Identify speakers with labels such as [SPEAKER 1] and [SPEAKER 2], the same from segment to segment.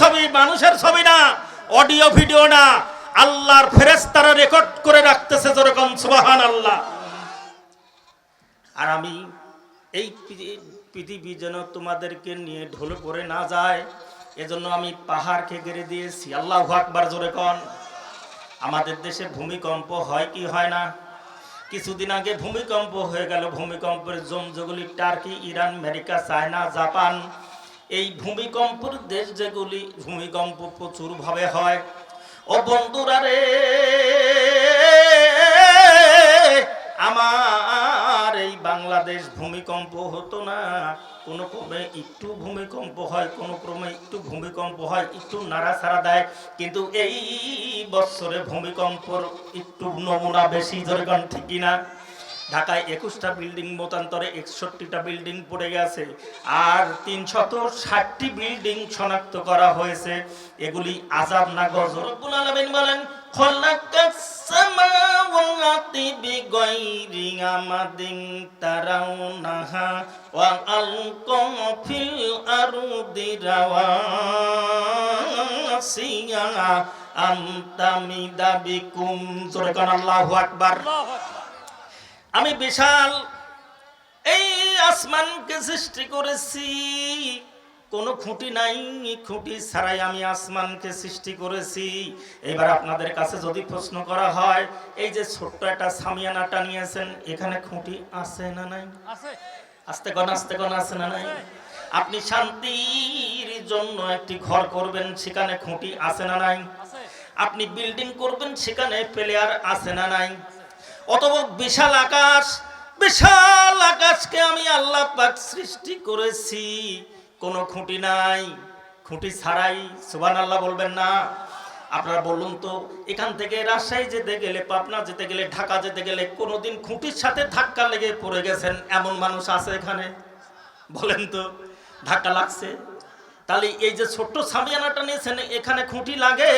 [SPEAKER 1] ছবি, মানুষের ছবি না, অডিও, ভিডিও না। আল্লাহর ফেরেশতারা রেকর্ড করে রাখতেছে যেরকম সুবাহান আল্লাহ আর আমি এই পৃথিবী যেন তোমাদেরকে নিয়ে ঢলে পড়ে না যায়, এজন্য আমি পাহাড়কে গেড়ে দিয়েছি। আল্লাহ আকবার, জোরে কন। আমাদের দেশে ভূমিকম্প হয় কি হয় না? কিছুদিন আগে ভূমিকম্প হয়ে গেল। ভূমিকম্পের জম যেগুলি Turkey, Iran, America, China, Japan এই ভূমিকম্পর দেশ যেগুলি ভূমিকম্প প্রচুরভাবে হয়। ও বন্ধুরা রে, আমার এই বাংলাদেশ ভূমিকম্প হতো না। কোনো ক্রমে একটু ভূমিকম্প হয়, কোনো ক্রমে একটু ভূমিকম্প হয়, একটু নাড়াছাড়া দেয়। কিন্তু এই বছরে ভূমিকম্পর একটু নমুনা বেশি যেরকম ঠিকই না ঢাকায় একুশটা বিল্ডিং মতান্তরে একষট্টিটা বিল্ডিং পড়ে গেছে। আর তিনশত ষাটটি বিল্ডিং শনাক্ত করা হয়েছে। এগুলি আজাব না গজর রব্বুল আলামিন বলেন, খলাকাস সামাওয়াতি আল্লাহু আকবার। আমি বিশাল এই আসমানকে সৃষ্টি করেছি। কোনো খুঁটি নাই খুঁটি ছাড়াই আমি আসমানকে সৃষ্টি করেছি। এবার আপনাদের কাছে যদি প্রশ্ন করা হয় এই যে ছোট্ট একটা সামিয়ানাটা নিয়েছেন এখানে খুঁটি আছে না নাই? আস্তে কন আস্তে কন আছে না নাই? আপনি শান্তির জন্য একটি ঘর করবেন সেখানে খুঁটি আছে না নাই? আপনি বিল্ডিং করবেন সেখানে প্লেয়ার আছে না নাই? অতব বিশাল আকাশ, বিশাল আকাশকে আমি আল্লাহ পাক সৃষ্টি করেছি। কোনো খুঁটি নাই, খুঁটি ছাড়াই সুবান আল্লাহ বলবেন না। আপনারা বলুন তো, এখান থেকে রাজশাহী যেতে গেলে, পাবনা যেতে গেলে, ঢাকা যেতে গেলে কোনোদিন খুঁটির সাথে ধাক্কা লেগে পড়ে গেছেন এমন মানুষ আছে এখানে? বলেন তো, ধাক্কা লাগছে? তাহলে এই যে ছোট্ট সামিয়ানাটা নিয়েছেন, এখানে খুঁটি লাগে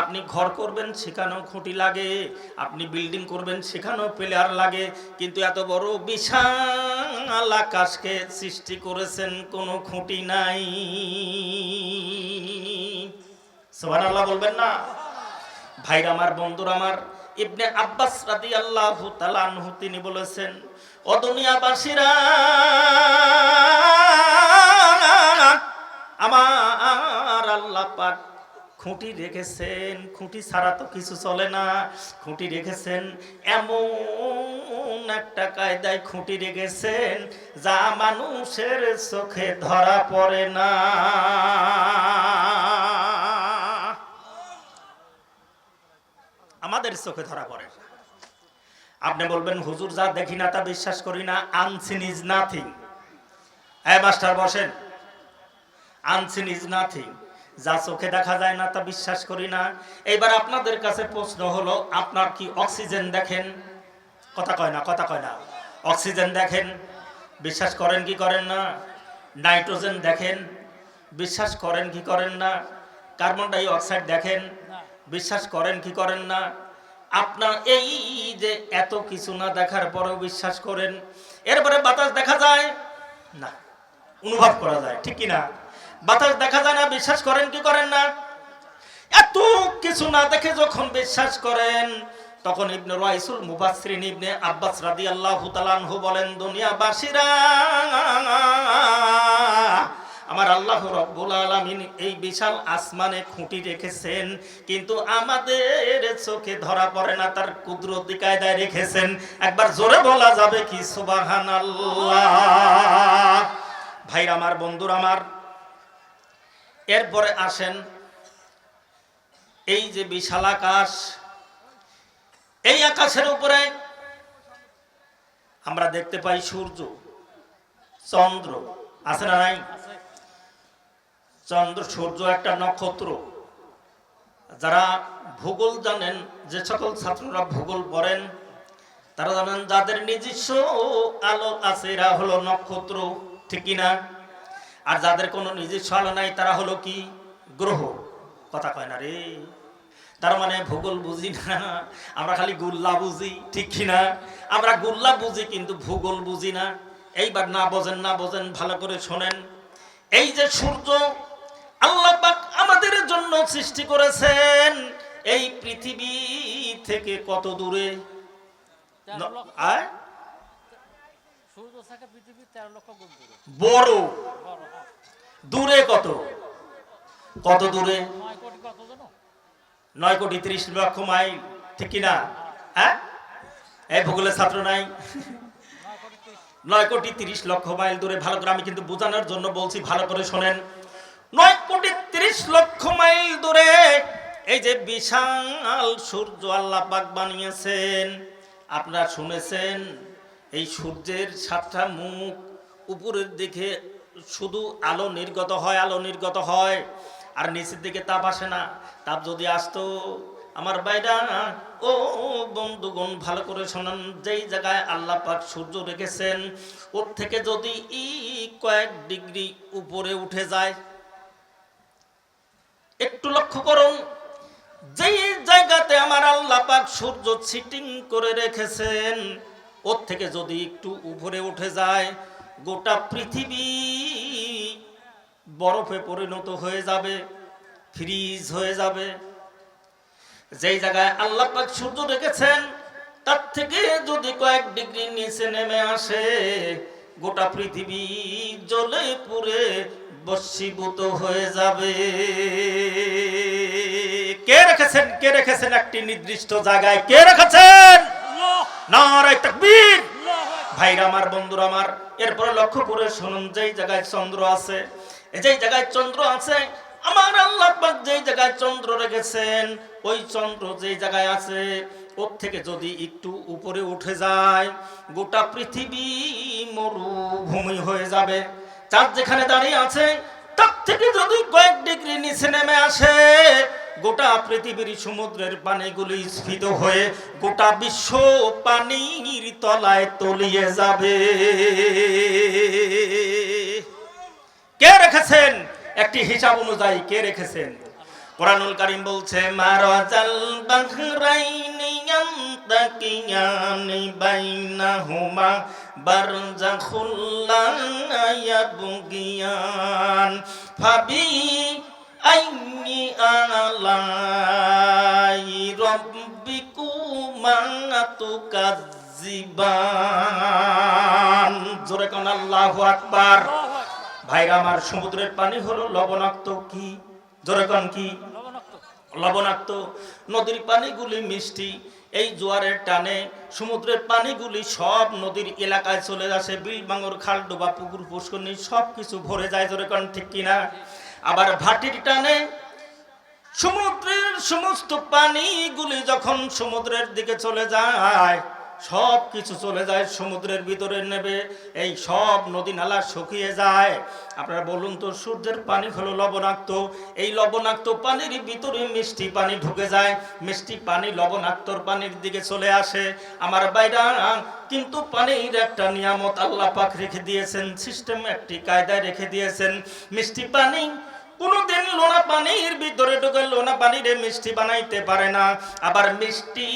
[SPEAKER 1] আপনি ঘর করবেন, সেখানেও খুঁটি লাগে। আপনি বিল্ডিং করবেন, সেখানেও প্লেয়ার লাগে। কিন্তু এত বড় বিশাল আকাশকে সৃষ্টি করেছেন কোনো খুঁটি নাই। সোহান আল্লাহ বলবেন না? ভাইরা আমার, বন্ধুরা আমার, ইবনে আব্বাস রাদি আল্লাহ তালানহু তিনি বলেছেন, ও দুনিয়াবাসীরা, আমার আল্লাহ পাক খুঁটি রেখেছেন, খুঁটি ছাড়া তো কিছু চলে না। খুঁটি রেখেছেন, এমন একটা কায়দায় খুঁটি রেখেছেন, যা মানুষের চোখে ধরা পড়ে না। আমাদের চোখে ধরা পড়ে। আপনি বলবেন, হুজুর, যা দেখি না তা বিশ্বাস করি না আনসিন ইজ নাথিং হ্যাঁ মাস্টার বসেন আনসিন ইজ নাথিং যা চোখে দেখা যায় না তা বিশ্বাস করি না। এবার আপনাদের কাছে প্রশ্ন হলো, আপনার কি অক্সিজেন দেখেন? কথা কয় না, কথা কয় না। অক্সিজেন দেখেন? বিশ্বাস করেন কি করেন না? নাইট্রোজেন দেখেন? বিশ্বাস করেন কি করেন না? কার্বন ডাই অক্সাইড দেখেন? বিশ্বাস করেন কি করেন না? আপনার এই যে এত কিছু না দেখার পরেও বিশ্বাস করেন। এরপরে বাতাস দেখা যায়? না। অনুভব করা যায়, ঠিক কি না? বাতাস দেখা যায় না, বিশ্বাস করেন কি করেন না? এত কিছু না দেখে যখন বিশ্বাস করেন, তখন ইবনে রাইসুল মুবাসসিরিন ইবনে আব্বাস রাদিয়াল্লাহু তাআলা আনহু বলেন, দুনিয়াবাসীরা, আমার আল্লাহ রব্বুল আলামিন এই বিশাল আসমানে খুঁটি রেখেছেন, কিন্তু আমাদের চোখে ধরা পড়ে না, তার কুদরতি কায়দায় রেখেছেন। একবার জোরে বলা যাবে কি সুবহানাল্লাহ? ভাইরা আমার, বন্ধুরা আমার এরপরে আসেন এই যে বিশাল আকাশ। এই আকাশের উপরে আমরা দেখতে পাই সূর্য, চন্দ্র, আছে না নাই? চন্দ্র, সূর্য একটা নক্ষত্র। যারা ভূগোল জানেন, যে সকল ছাত্ররা ভূগোল পড়েন, তারা জানেন যাদের নিজস্ব আলো আছে, এরা হলো নক্ষত্র, ঠিক না আর যাদের কোনো নিজস্ব আলো নাই, তারা হলো কি? গ্রহ। কথা কয় না রে। তার মানে ভূগোল বুঝি না, আমরা খালি গুল্লা বুঝি, ঠিক কি না? আমরা গুল্লা বুঝি কিন্তু ভূগোল বুঝি না। এইবার না বোঝেন না বোঝেন, ভালো করে শোনেন। এই যে সূর্য আল্লাহ পাক জন্য সৃষ্টি করেছেন, এই পৃথিবী থেকে কত দূরে? আয়?
[SPEAKER 2] সূর্য থাকে পৃথিবী তেরো লক্ষ গুণ দূরে।
[SPEAKER 1] বড়।
[SPEAKER 2] হ্যাঁ।
[SPEAKER 1] দূরে কত? কত দূরে?
[SPEAKER 2] নয় কোটি কত জানো?
[SPEAKER 1] নয় কোটি ত্রিশ লক্ষ মাইল। ঠিক কিনা? হ্যাঁ? এই ভূগোলের ছাত্র নাই?
[SPEAKER 2] নয় কোটি তিরিশ।
[SPEAKER 1] নয় কোটি তিরিশ লক্ষ মাইল দূরে। ভালো করে আমি কিন্তু বোঝানোর জন্য বলছি ভালো করে শোনেন। নয় কোটি তিরিশ লক্ষ মাইল দূরে এই যে বিশাল সূর্য আল্লাহ পাক বানিয়েছেন আপনারা শুনেছেন। এই সূর্যের সাতটা মুখ উপরের দিকে শুধু আলো নির্গত হয়, আলো নির্গত হয়। আর নিচের দিকে তাপ আসে না। তাপ যদি আসতো, আমার বাইরা ও বন্ধুগণ, ভালো করে শোনান, যেই জায়গায় আল্লাহ পাক সূর্য রেখেছেন, ওর থেকে যদি ই কয়েক ডিগ্রি উপরে উঠে যায়, একটু লক্ষ্য করুন, যেই জায়গাতে আমার আল্লাহ পাক সূর্য সিটিং করে রেখেছেন ওর থেকে যদি একটু উপরে উঠে যায়, গোটা পৃথিবী বরফে পরিণত হয়ে যাবে, ফ্রিজ হয়ে যাবে। যেই জায়গায় আল্লাহ পাক সূর্য রেখেছেন তার থেকে যদি কয়েক ডিগ্রি নিচে নেমে আসে, গোটা পৃথিবী জ্বলে পুড়ে বশীভূত হয়ে যাবে। কে রেখেছেন? কে রেখেছেন একটি নির্দিষ্ট জায়গায়? কে রেখেছেন? নারায় তাকবীর। ভাইরা আমার, বন্ধুরা আমার, এরপরে লক্ষ্য করে শুনুন, যেই জায়গায় চন্দ্র আছে যেই জায়গায় চন্দ্র আছে, আমার আল্লাহ পাক যেই জায়গায় চন্দ্র রেখেছেন, ওই চন্দ্র যেই জায়গায় আছে, ওর থেকে যদি একটু উপরে উঠে যায়, গোটা পৃথিবী মরুভূমি হয়ে যাবে। চাঁদ যেখানে দাঁড়িয়ে আছে, তার থেকে যদি কয়েক ডিগ্রি নিচে নেমে আসে গোটা পৃথিবীর সমুদ্রের পানিগুলি স্ফীত হয়ে গোটা বিশ্ব পানির তলায় তলিয়ে যাবে। কে রেখেছেন? একটি হিসাব অনুযায়ী কে রেখেছেন? কোরআনুল কারীম বলছে মারাজাল বাহরাইনি আইনি আলাই রব্বিকুমা তুকাজ্জিবান জোরে কোন আল্লাহু আকবার। ভাইরা, আমার সমুদ্রের পানি হলো লবণাক্ত কি? জোরে কোন কি?
[SPEAKER 2] লবণাক্ত।
[SPEAKER 1] নদীর পানিগুলি মিষ্টি। এই জোয়ারের টানে সমুদ্রের পানিগুলি সব নদীর এলাকায় চলে আসে। বিল, বাঙর, খাল, ডোবা, পুকুর, পুষ্করণী সব কিছু ভরে যায়। জোরে কোন ঠিক কিনা? আবার ভাটির টানে সমুদ্রের সমস্ত পানিগুলি যখন সমুদ্রের দিকে চলে যায়, সব কিছু চলে যায়, সমুদ্রের ভিতরে নেবে, এই সব নদী নালা শুকিয়ে যায়। আপনারা বলুন তো, সূর্যের পানি হলো লবণাক্ত। এই লবণাক্ত পানির ভিতরে মিষ্টি পানি ঢুকে যায়, মিষ্টি পানি লবণাক্তর পানির দিকে চলে আসে। আমার বাইরা কিন্তু পানির একটা নিয়ামত আল্লাহ পাক রেখে দিয়েছেন, সিস্টেম একটি কায়দায় রেখে দিয়েছেন। মিষ্টি পানি কোনোদিন লোনা পানির ভিতরে ঢুকে লোনা পানিরে মিষ্টি বানাইতে পারে না। আবার মিষ্টি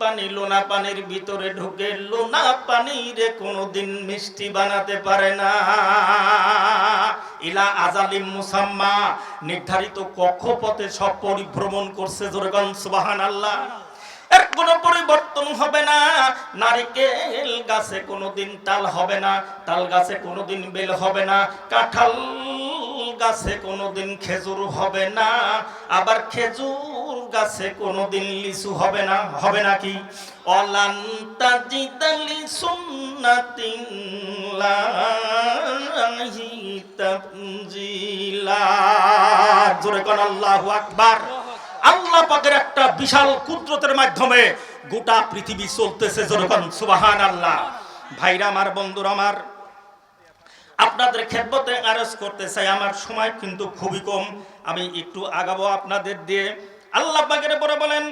[SPEAKER 1] পানি লোনা পানির ভিতরে ঢুকে লোনা পানিরে কোনোদিন মিষ্টি বানাতে পারে না। ইলা আজালিম মুসাম্মা, নির্ধারিত কক্ষপথে সব পরিভ্রমণ করছে জোরগন সুবাহান আল্লাহ এর কোনো পরিবর্তন হবে না। নারিকেল গাছে কোনোদিন তাল হবে না, তাল গাছে কোনোদিন বেল হবে না। কাঁঠাল গাছে কোনোদিন খেজুর হবে না, আবার খেজুর গাছে কোনোদিন লিচু হবে না, হবে নাকি অলান্তা জিদালি সুন্নাতিল্লাহি তাবজিলা জোরে কোন আল্লাহু আকবার। আল্লাহ পাকের একটা বিশাল কুদরতের মাধ্যমে গোটা পৃথিবী চলতেছে যেরকম সুবাহান আল্লাহ ভাইরা, আমার বন্ধুরা, আমার আপনাদের খেদমতে আরজ করতে চাই। আমার সময় কিন্তু খুবই কম। আমি একটু আগাবো আপনাদের দিয়ে। আল্লাহ পাকের পরে বলেন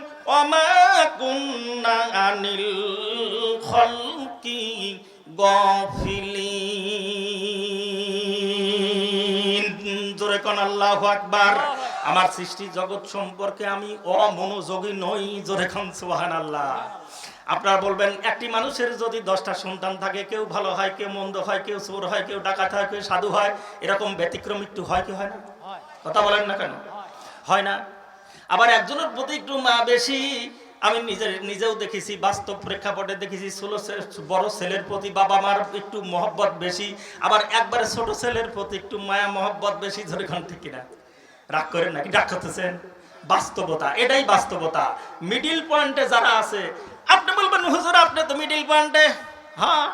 [SPEAKER 1] খলকি আমার সৃষ্টি জগৎ সম্পর্কে আমি অমনোযোগী নই। জোরে খান আল্লাহ আপনারা বলবেন, একটি মানুষের যদি দশটা সন্তান থাকে, কেউ ভালো হয়, কেউ মন্দ হয়, কেউ চোর হয়, কেউ ডাকাত হয়, কেউ সাধু হয়, এরকম ব্যতিক্রম একটু হয় কি হয় না? কথা বলেন না কেন?
[SPEAKER 2] হয়
[SPEAKER 1] না। আবার একজনের প্রতি একটু মা বেশি, আমি নিজে, নিজেও দেখেছি, বাস্তব প্রেক্ষাপটে দেখেছি, ষোলো বড় ছেলের প্রতি বাবা মার একটু মহব্বত বেশি, আবার একবারে ছোট ছেলের প্রতি একটু মায়া মহব্বত বেশি, ধরে খান ঠিক কিনা? রাগ করেন নাকি? ডাক করতেছেন? বাস্তবতা, এটাই বাস্তবতা। মিডিল পয়েন্টে যারা আছে, আপনি বলবেন, হুজুর, আপনি তো মিডিল পয়েন্টে হ্যাঁ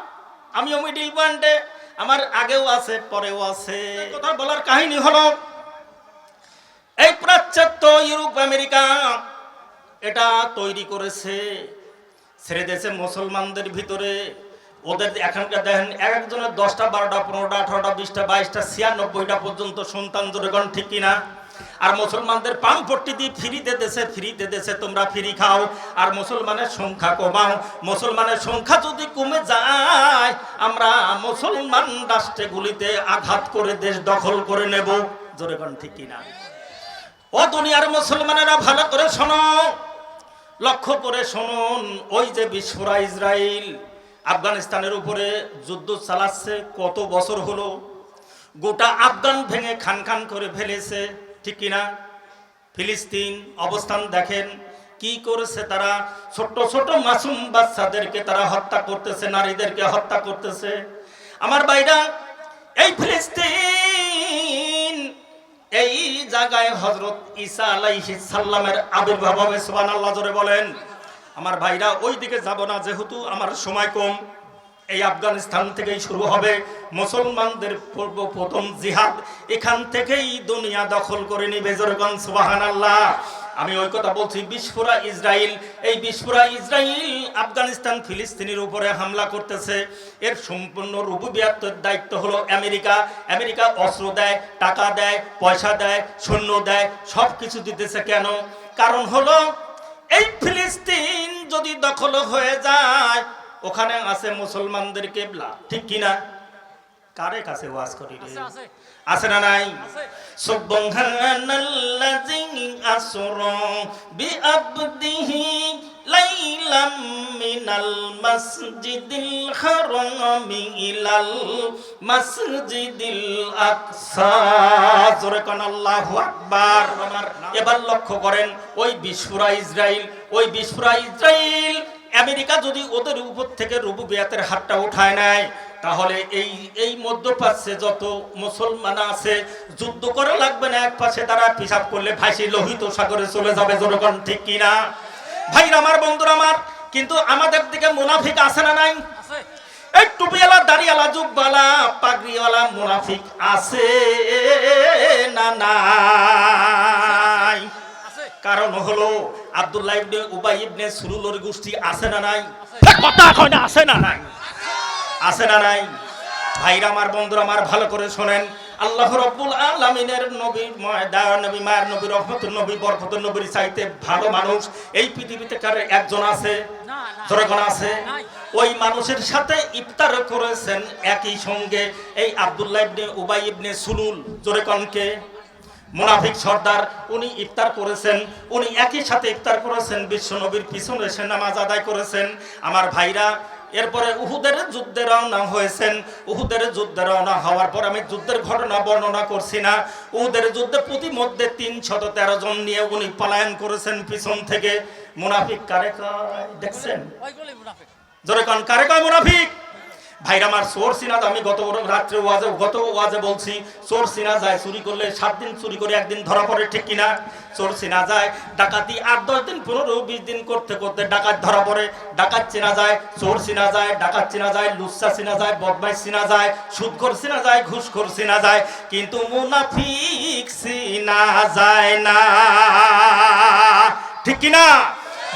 [SPEAKER 1] আমিও মিডিল পয়েন্টে আমার আগেও আছে, পরেও আছে। কথা বলার কাহিনী হলো, এই পাশ্চাত্য ইউরোপ, আমেরিকা, এটা তৈরি করেছে, ছেড়ে দিয়েছে মুসলমানদের ভিতরে। ওদের এখানকার দেখেন এক একজনের দশটা, বারোটা, পনেরোটা, আঠারোটা, বিশটা, বাইশটা, ছিয়ানব্বইটা পর্যন্ত সন্তান জোরেগণ ঠিক কিনা? আর মুসলমানদের পাম পট্টি দিয়ে ফ্রিতে দেশে ফ্রিতে দেশে তোমরা ফ্রি খাও। আর মুসলমানের সংখ্যা কমাও। মুসলমানের সংখ্যা যদি কমে যায়, আমরা মুসলমান রাষ্ট্রগুলিতে আঘাত করে দেশ দখল করে নেব। জোরে জোরেগণ ঠিক কিনা? ও দুনিয়ার মুসলমানেরা ভালো করে শোনো। লক্ষ্য করে শুনুন, ওই যে বিশ্বরা ইসরায়েল আফগানিস্তানের উপরে যুদ্ধ চালাচ্ছে, কত বছর হলো? গোটা আফগান ভেঙে খান খান করে ফেলেছে। ঠিক কিনা? ফিলিস্তিন অবস্থান দেখেন, কি করেছে তারা? ছোট ছোট মাসুম বাচ্চাদেরকে তারা হত্যা করতেছে, নারীদেরকে হত্যা করতেছে। আমার বাইরা এই ফিলিস্তিন, এই জায়গায় হজরত ঈসা আলাইহি সাল্লামের আবির্ভাব হবে, সুবহানাল্লাহ জোরে বলেন। আমার ভাইরা ওই দিকে যাব না, যেহেতু আমার সময় কম। এই আফগানিস্তান থেকেই শুরু হবে। মুসলমানদের পূর্ব প্রথম জিহাদ। এখান থেকেই দুনিয়া দখল করে নিবে জোরগন সুবাহান আল্লাহ আমি ওই কথা বলছি, বিস্ফোরা ইসরায়েল এই বিস্ফোরা ইসরায়েল আফগানিস্তান ফিলিস্তিনের উপরে হামলা করতেছে। এর সম্পূর্ণ রুবুবিয়াত্তর দায়িত্ব হলো আমেরিকা। আমেরিকা অস্ত্র দেয়, টাকা দেয়, পয়সা দেয়, সৈন্য দেয় সব কিছু দিতেছে কেন? কারণ হলো, এই ফিলিস্তিন যদি দখল হয়ে যায় ওখানে আছে মুসলমানদের কেবলা। ঠিক কিনা? কারে কাছে ওয়াজ করি রে?
[SPEAKER 2] আছে
[SPEAKER 1] না নাই? সুবহানাল্লাযী আসরা বিআবদিহি লাইলাম মিনাল মাসজিদিল হারামি ইলাল মাসজিদিল আকসা। জোরে কোন আল্লাহু আকবার। এবার লক্ষ্য করেন ওই বিস্ফোরা ইসরায়েল ওই বিস্ফোরা ইসরায়েল আমেরিকা যদি ওদের উপর থেকে রুবুবিয়াতের হাতটা উঠায় নেয়, তাহলে এই এই মধ্যপ্রাচ্যে যত মুসলমান আছে, যুদ্ধ করা লাগবে না, এক পাশে তারা পিসাব করলে ভাসি লোহিত সাগরে চলে যাবে, জনগণ ঠিক কিনা ভাইরা আমার, বন্ধুরা আমার, কিন্তু আমাদের দিকে মুনাফিক আছে না নাই? এই টুপিওয়ালা, দাড়িওয়ালা যুগওয়ালা পাগড়িওয়ালা মুনাফিক আছে না নাই? কারণ হলো আব্দুল্লাহ ইবনে উবাই ইবনে সুরুলর গোষ্ঠী আছে না নাই? কথা কয় না আছে না নাই? আছে না নাই? ভাইরা আমার বন্ধুরা আমার ভালো করে শোনেন। আল্লাহ রব্বুল আলামিনের নবী দয়া নবী মায়ের নবী রহমতুল নবী বরকতুল নবীর চাইতে ভালো মানুষ। এই পৃথিবীতে কার একজন আছে?
[SPEAKER 2] না না
[SPEAKER 1] জনগণ আছে? ওই মানুষের সাথে ইফতার করেছেন একই সঙ্গে। এই আব্দুল্লাহ ইবনে উবাই ইবনে সুলুল জোরেকনকে মুনাফিক সর্দার উনি ইফতার করেছেন উনি একই সাথে ইফতার করেছেন বিশ্ব নবীর পিছনে এসে নামাজ আদায় করেছেন। আমার ভাইরা এরপরে উহুদের যুদ্ধে রওনা হয়েছেন। উহুদের যুদ্ধে রওনা হওয়ার পর আমি যুদ্ধের ঘটনা বর্ণনা করছি না। উহুদের যুদ্ধে প্রতিমধ্যে তিন শত তেরো জন নিয়ে উনি পলায়ন করেছেন পিছন থেকে। মুনাফিক কারে কয়? দেখছেন? জোরে কন কারে কয় মুনাফিক? ভাইরা, আমার চোর সিনাদ আমি গত রাত্রে ওয়াজে, গত ওয়াজে বলছি, চোর সিনা যায় চুরি করলে সাত দিন চুরি করে একদিন ধরা পড়ে, ঠিক কিনা? চোর সিনা যায়, ডাকাতি আট, দশ দিন, পনেরো, বিশ দিন করতে করতে ডাকাত ধরা পড়ে, ডাকাত চেনা যায়, চোর সিনা যায়, ডাকাত চেনা যায় লুচ্চা চিনা যায় বদমাই চিনা যায় সুদখোর চিনা যায়, ঘুষখোর চিনা যায়, কিন্তু মুনাফিক চিনা যায় না। ঠিক কিনা?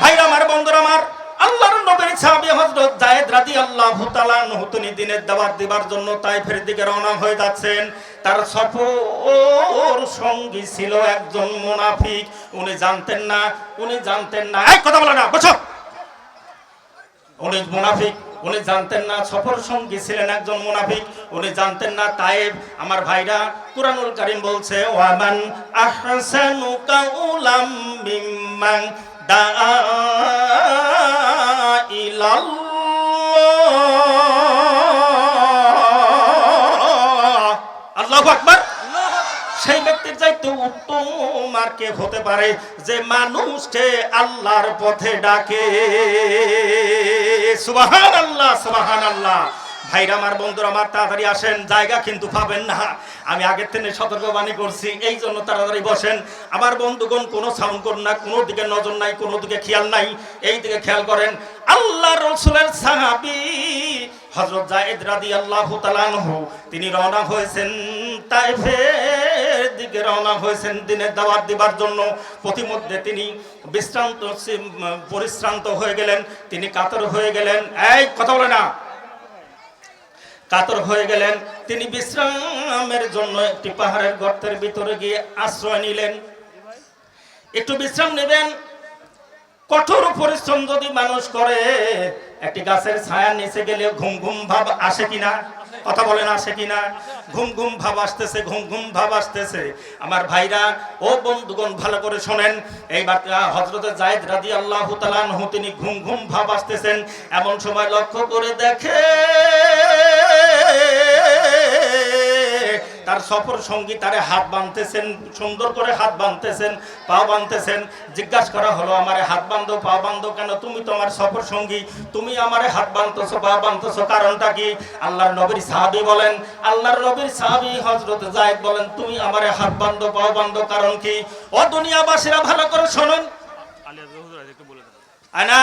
[SPEAKER 1] ভাইরা, আমার বন্ধুরা, আমার আল্লাহর নবীর সাহাবী হযরত যায়েদ রাদিয়াল্লাহু তাআলা নতুন দিনের দাওয়াত দিবার জন্য তাইফের দিকে রওনা হয়ে যাচ্ছেন। তার সফর সঙ্গী ছিল একজন মুনাফিক। উনি জানতেন না, উনি জানতেন না। এই কথা বলে না, বসো। উনি মুনাফিক, উনি জানতেন না সফর সঙ্গী ছিলেন একজন মুনাফিক। উনি জানতেন না তায়েব আমার ভাইরা কুরআনুল কারীম বলছে, ওয়ামান আহসানু কাউলাম মিম্মান ইলাল্লাহ
[SPEAKER 2] আল্লাহু আকবার।
[SPEAKER 1] সেই ব্যক্তির চাইতে উত্তম আর কে হতে পারে? যে মানুষকে আল্লাহর পথে ডাকে। সুবাহান আল্লাহ সুবাহান আল্লাহ ভাইরা, আমার বন্ধুরা, আমার তাড়াতাড়ি আসেন। জায়গা কিন্তু পাবেন না। আমি আগের থেকে সতর্কবাণী করছি, এই জন্য তাড়াতাড়ি বসেন। আমার বন্ধুগণ, কোনো সাউন্ড করুন না, কোনো দিকে নজর নাই, কোনো দিকে খেয়াল নাই। এই দিকে খেয়াল করেন। আল্লাহ রসুলের সাহাবি হজরত জায়েদ রাদি আল্লাহ তালানহু তিনি রওনা হয়েছেন তাইফের দিকে, রওনা হয়েছেন দিনের দাওয়াত দিবার জন্য। প্রতিমধ্যে তিনি বিশ্রান্ত পরিশ্রান্ত হয়ে গেলেন। তিনি কাতর হয়ে গেলেন। এই, কথা বলে না। কাতর হয়ে গেলেন। তিনি বিশ্রামের জন্য একটি পাহাড়ের গর্তের ভিতরে গিয়ে আশ্রয় নিলেন। একটু বিশ্রাম নেবেন। কঠোর পরিশ্রম যদি মানুষ করে, একটি গাছের ছায়ার নিচে গেলে ঘুম ঘুম ভাব আসে কিনা? কথা বলেন, আসে কিনা? ঘুম ঘুম ভাব আসতেছে, ঘুম ঘুম ভাব আসতেছে। আমার ভাইরা, ও বন্ধুগণ, ভালো করে শোনেন। এইবার হজরতে জায়দ রাদি আল্লাহ তালানহু তিনি ঘুম ঘুম ভাব আসতেছেন। এমন সময় লক্ষ্য করে দেখে তার সফর সঙ্গী তারে হাত বাঁধতেছেন সুন্দর করে হাত বাঁধতেছেন পা বাঁধতেছেন। জিজ্ঞাসা করা হলো আমারে হাত বাঁধো পা বাঁধো কেন? তুমি তো আমার সফর সঙ্গী। তুমি আমারে হাত বাঁধতেছো পা বাঁধতেছো কারণটা কি? আল্লাহর নবীর সাহাবি বলেন আল্লাহর নবীর সাহাবি হজরত জায়েদ বলেন তুমি আমারে হাত বাঁধো পা বাঁধো কারণ কি? ও দুনিয়াবাসীরা ভালো করে শোনেন। আনা